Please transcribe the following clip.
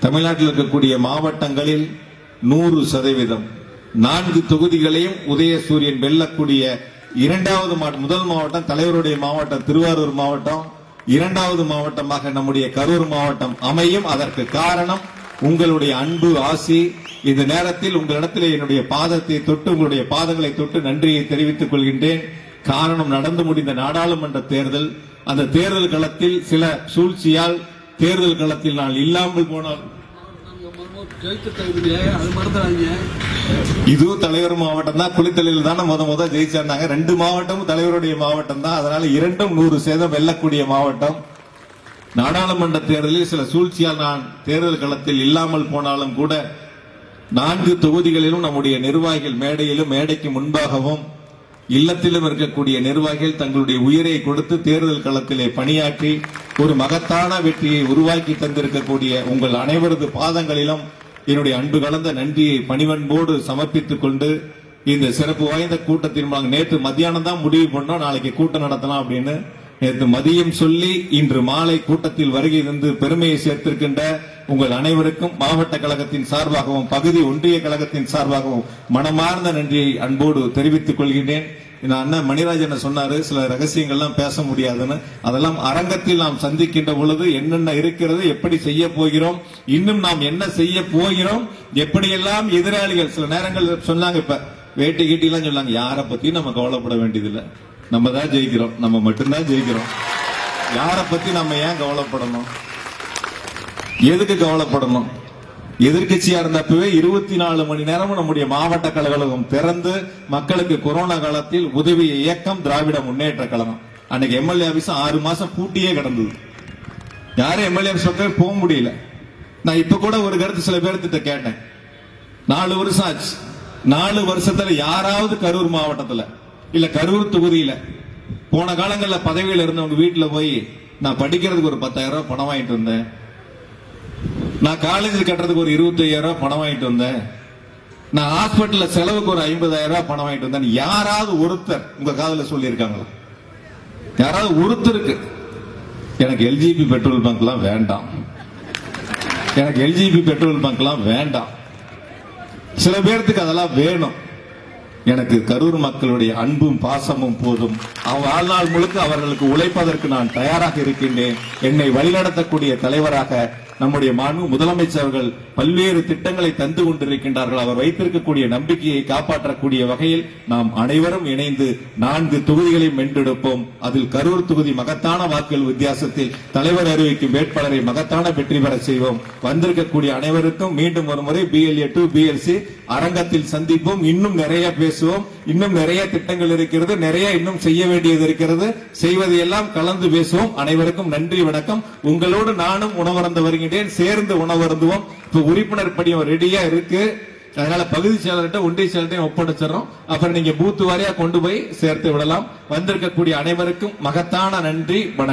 தமிழ்நாட்டில் இருக்கக்கூடிய மாவட்டங்களில் நூறு சதவீதம். நான்கு தொகுதிகளையும் உதயசூரியன் வெல்லக்கூடிய இரண்டாவது முதல் மாவட்டம் தலைவருடைய மாவட்டம் திருவாரூர் மாவட்டம் இரண்டாவது மாவட்டமாக நம்முடைய கரூர் மாவட்டம் அமையும். அதற்கு காரணம் உங்களுடைய அன்பு ஆசி. இந்த நேரத்தில் உங்களிடத்தில் என்னுடைய பாதத்தை தொட்டு உங்களுடைய பாதங்களை தொட்டு நன்றியை தெரிவித்துக் கொள்கின்றேன். காரணம் நடந்து முடிந்த நாடாளுமன்ற தேர்தல். அந்த தேர்தல் களத்தில் சில சூழ்ச்சியால் தேர்தல் களத்தில் நான் இல்லாமல் போனால் இதுவும் தலைவர் மாவட்டம் தான் குளித்தலையில் தானே முத முத ஜெயிச்சிருந்தாங்க. ரெண்டு மாவட்டமும் தலைவருடைய மாவட்டம் தான் அதனால இரண்டும் நூறு சேதம் வெல்லக்கூடிய மாவட்டம். நாடாளுமன்ற தேர்தலில் சில சூழ்ச்சியால் நான் தேர்தல் களத்தில் இல்லாமல் போனாலும் கூட நான்கு தொகுதிகளிலும் நம்முடைய நிர்வாகிகள் மேடையிலும் மேடைக்கு முன்பாகவும் இல்லத்திலும் இருக்கக்கூடிய நிர்வாகிகள் தங்களுடைய உயிரை கொடுத்து தேர்தல் களத்திலே பணியாற்றி ஒரு மகத்தான வெற்றியை உருவாக்கி தந்திருக்கக்கூடிய உங்கள் அனைவரது பாதங்களிலும் என்னுடைய அன்பு கலந்த நன்றியை பணிவன்போடு சமர்ப்பித்துக் கொண்டு இந்த சிறப்பு வாய்ந்த கூட்டத்தின் மூலம் நேற்று மத்தியானம் தான் முடிவு பண்ணோம் நாளைக்கு கூட்டம் நடத்தலாம் அப்படின்னு நேற்று மதியம் சொல்லி இன்று மாலை கூட்டத்தில் வருகை தந்து பெருமையை சேர்த்திருக்கின்ற உங்கள் அனைவருக்கும் மாவட்ட கழகத்தின் சார்பாகவும் பகுதி ஒன்றிய கழகத்தின் சார்பாகவும் மனமார்ந்த நன்றியை அன்போடு தெரிவித்துக் கொள்கின்றேன். இந்த அண்ணன் மணிராஜன் சொன்னாரு? சில ரகசியங்கள்லாம் பேச முடியாதுன்னு. அதெல்லாம் அரங்கத்தில் நாம் சந்திக்கின்ற பொழுது என்னென்ன இருக்கிறது எப்படி செய்ய போகிறோம் இன்னும் நாம் என்ன செய்ய போகிறோம் எப்படியெல்லாம் எதிராளிகள் சில நேரங்கள் சொன்னாங்க இப்ப வேட்டி எல்லாம் சொன்னாங்க. யாரை பத்தியும் நம்ம கவலைப்பட வேண்டியதில்லை. நம்ம தான் ஜெயிக்கிறோம். நம்ம மட்டும்தான் ஜெயிக்கிறோம். யாரை பத்தி நம்ம ஏன் கவலைப்படணும்? எதுக்கு கவலைப்படணும்? எதிர்கட்சியா இருந்தப்பவே இருபத்தி நாலு மணி நேரமும் நம்முடைய மாவட்ட கழகம் திறந்து மக்களுக்கு கொரோனா காலத்தில் உதவிய இயக்கம் திராவிட முன்னேற்ற கழகம். அன்னைக்கு எம்எல்ஏ ஆபீஸ் ஆறு மாசம் பூட்டியே கிடந்தது. யாரும் எம்எல்ஏ ஆபீஸ் போக முடியல. நான் இப்ப கூட ஒரு கருத்து சில பேர்த்திட்ட கேட்டேன். நாலு வருஷம் ஆச்சு. நாலு வருஷத்துல யாராவது கரூர் மாவட்டத்துல இல்ல கரூர் தொகுதியில போன காலங்களில் பதவியில் இருந்தவங்க வீட்டில் போய் நான் படிக்கிறதுக்கு ஒரு பத்தாயிரம் ரூபாய் பணம் வாங்கிட்டு வந்தேன். நான் காலேஜ் கட்டுறதுக்கு ஒரு இருபத்தி ரூபாய் பணம் வாங்கிட்டு வந்தேன். நான் ஹாஸ்பிட்டல்ல செலவுக்கு ஒரு ஐம்பதாயிரம் ரூபாய் பணம் வாங்கிட்டு வந்தேன். யாராவது ஒருத்தர் உங்க காதல சொல்லியிருக்காங்களா? யாராவது ஒருத்தருக்கு. எனக்கு எல்ஜிபி பெட்ரோல் பங்க்லாம் வேண்டாம். எனக்கு எல்ஜிபி பெட்ரோல் பங்க்லாம் வேண்டாம். சில பேர்த்துக்கு அதெல்லாம் வேணும். எனக்கு கரூர் மக்களுடைய அன்பும் பாசமும் போதும். வாழ்நாள் முழுக்க அவர்களுக்கு உழைப்பதற்கு நான் தயாராக இருக்கின்றேன். என்னை வழிநடத்தக்கூடிய தலைவராக நம்முடைய மாண்பு முதலமைச்சர்கள் பல்வேறு திட்டங்களை தந்து கொண்டிருக்கின்றார்கள். அவர் வைத்திருக்கக்கூடிய நம்பிக்கையை காப்பாற்றக்கூடிய வகையில் நாம் அனைவரும் இணைந்து நான்கு தொகுதிகளையும் வென்றெடுப்போம். அதில் கரூர் தொகுதி மகத்தான வாக்குகள் வித்தியாசத்தில் தலைவர் அறிவிக்கும் வேட்பாளரை மகத்தான வெற்றி பெற செய்வோம். வந்திருக்கக்கூடிய அனைவருக்கும் மீண்டும் ஒரு முறை பிஎல்ஏ டு பிஎல்சி அரங்கத்தில் சந்திப்போம். இன்னும் நிறைய பேசுவோம். இன்னும் நிறைய திட்டங்கள் இருக்கிறது நிறைய இன்னும் செய்ய வேண்டியது இருக்கிறது. செய்வதை எல்லாம் கலந்து பேசுவோம். அனைவருக்கும் நன்றி வணக்கம். உங்களோடு நானும் உணவருந்த வருகின்றேன். சேர்ந்து உணவருந்துவோம். இப்ப உறுப்பினர் படியும் ரெடியா இருக்கு. அதனால பகுதி செயலர்கிட்ட ஒன்றிய செயலர்கிட்ட ஒப்படைச்சிடறோம். அப்புறம் நீங்க பூத்து வாரியா கொண்டு போய் சேர்த்து விடலாம். வந்திருக்கக்கூடிய அனைவருக்கும் மகத்தான நன்றி வணக்கம்.